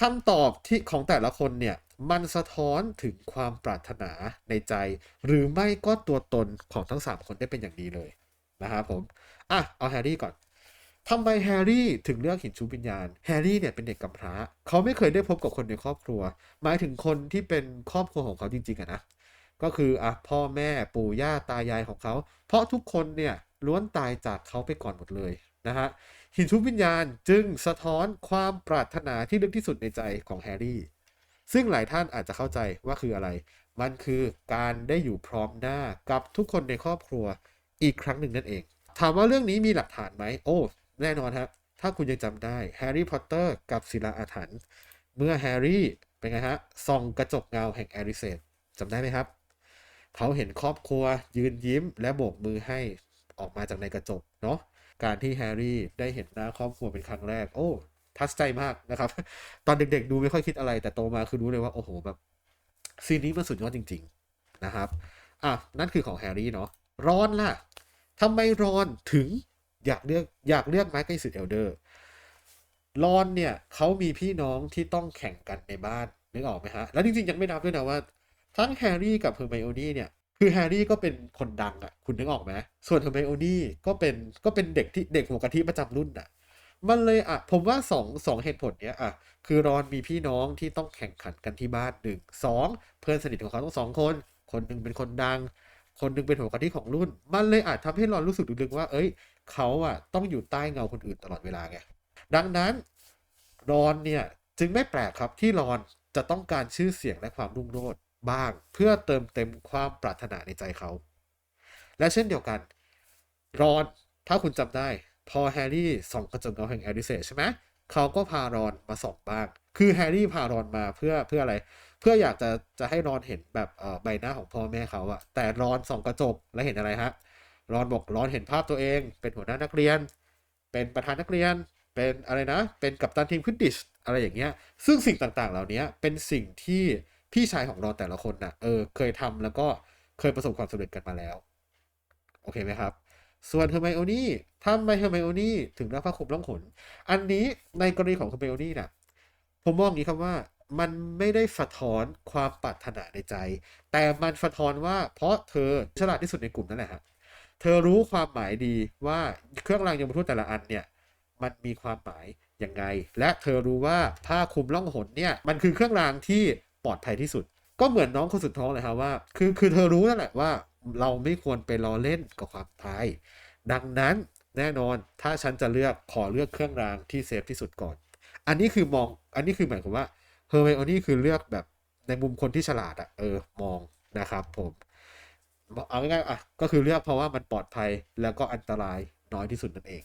คำตอบที่ของแต่ละคนเนี่ยมันสะท้อนถึงความปรารถนาในใจ หรือไม่ก็ตัวตนของทั้ง 3 คนได้เป็นอย่างดีเลยนะครับผมอะเอาแฮร์รี่ก่อนทำไมแฮร์รี่ถึงเลือกหินชูวิญญาณแฮร์รี่เนี่ยเป็นเด็กกำพร้า เขาไม่เคยได้พบกับคนในครอบครัว หมายถึงคนที่เป็นครอบครัวของเขาจริงๆอะนะก็คืออะพ่อแม่ปู่ย่าตายายของเขา เพราะทุกคนเนี่ยล้วนตายจากเขาไปก่อนหมดเลย นะฮะหินชุบวิญญาณจึงสะท้อนความปรารถนาที่ลึกที่สุดในใจของแฮร์รี่ ซึ่งหลายท่านอาจจะเข้าใจว่าคืออะไร มันคือการได้อยู่พร้อมหน้ากับทุกคนในครอบครัวอีกครั้งหนึ่งนั่นเอง ถามว่าเรื่องนี้มีหลักฐานไหม โอ้ แน่นอนครับถ้าคุณยังจำได้แฮร์รี่พอตเตอร์กับศิลาอาถรรพ์เมื่อแฮร์รี่เป็นไงฮะส่องกระจกเงาแห่งแอริเซตจำได้ไหมครับ เขาเห็นครอบครัวยืนยิ้มและโบกมือให้ออกมาจากในกระจกเนาะ การที่แฮร์รี่ได้เห็นหน้าครอบครัวเป็นครั้งแรก โอ้ทัชใจมากนะครับ ตอนเด็กๆ ดูไม่ค่อยคิดอะไร แต่โตมาคือรู้เลยว่าโอ้โหแบบซีนนี้มันสุดยอดจริง ๆนะครับอะนั่นคือของแฮร์รี่เนาะรอนล่ะทำไมรอนถึงอยากเลือกอยากเลือกไม้กสิทธิ์เอลเดอร์รอนเนี่ยเขามีพี่น้องที่ต้องแข่งกันในบ้านนึกออกไหมฮะ แล้วจริงๆ ยังไม่นับด้วยนะว่า ทั้งแฮร์รี่กับเฮอร์ไมโอนี่เนี่ย คือแฮร์รี่ก็เป็นคนดังอะ่ะคุณนึกออกไหมส่วนเฮอร์ไมโอนี่ก็เป็นก็เป็นเด็กที่เด็กหัวกะทิประจำรุ่นอะ่ะมันเลยอะผมว่าสองสองเหตุผลเนี้ยอะคือรอนมีพี่น้องที่ต้องแข่งขันกันที่บ้านหนึ่งสองเพื่อนสนิทของเขาต้องสองคน คนหนึ่งเป็นคนดัง คนหนึ่งเป็นหัวกะทิของรุ่น มันเลยอาจทำให้รอนรู้สึกลึกๆว่า เอ้ย เขาอะต้องอยู่ใต้เงาคนอื่นตลอดเวลาไงดังนั้นรอนเนี่ยจึงไม่แปลกครับที่รอนจะต้องการชื่อเสียงและความรุ่งโรจน์ บ้างเพื่อเติมเต็มความปรารถนาในใจเขา และเช่นเดียวกัน รอนถ้าคุณจำได้ พอแฮร์รี่ส่องกระจกเงาแห่งแอริเซใช่ไหมเขาก็พารอนมาส่องบ้าง คือแฮร์รี่พารอนมาเพื่อเพื่ออะไร เพื่ออยากจะจะให้รอนเห็นแบบใบหน้าของพ่อแม่เขาอะแต่รอนส่องกระจกแล้วเห็นอะไรฮะรอนบอกรอนเห็นภาพตัวเอง เป็นหัวหน้านักเรียน เป็นประธานนักเรียน เป็นอะไรนะ เป็นกัปตันทีมควิดดิชอะไรอย่างเงี้ย ซึ่งสิ่งต่างๆ เหล่านี้เป็นสิ่งที่ พี่ชายของรอนแต่ละคนนะ่ะ เออ เคยทำแล้วก็เคยประสบความสำเร็จกันมาแล้ว โอเคไหมครับ ส่วนเฮอร์ไมโอนี่ทำไมเฮอร์ไมโอนี่ถึงได้ผ้าคลุมล่องขนอันนี้ในกรณีของเฮอร์ไมโอนี่น่ะ ผมมองอย่างนี้ครับว่ามันไม่ได้สะท้อนความปรารถนาในใจ แต่มันสะท้อนว่าเพราะเธอฉลาดที่สุดในกลุ่มนั่นแหละฮะเธอรู้ความหมายดีว่าเครื่องรางยมทูตแต่ละอันเนี่ย มันมีความหมายยังไง และเธอรู้ว่าผ้าคลุมล่องหนเนี่ย มันคือเครื่องรางที่ ปลอดภัยที่สุด ก็เหมือนน้องคนสุดท้องเลยครับว่า คือคือเธอรู้นั่นแหละว่า เราไม่ควรไปล้อเล่นกับความตาย ดังนั้นแน่นอนถ้าฉันจะเลือกขอเลือกเครื่องรางที่เซฟที่สุดก่อน อันนี้คือมองอันนี้คือหมายความว่าเฮอร์ไมโอนี่คือเลือกแบบในมุมคนที่ฉลาดอะเออมองนะครับผมเอาง่ายๆอะก็คือเลือกเพราะว่ามันปลอดภัยแล้วก็อันตรายน้อยที่สุดนั่นเอง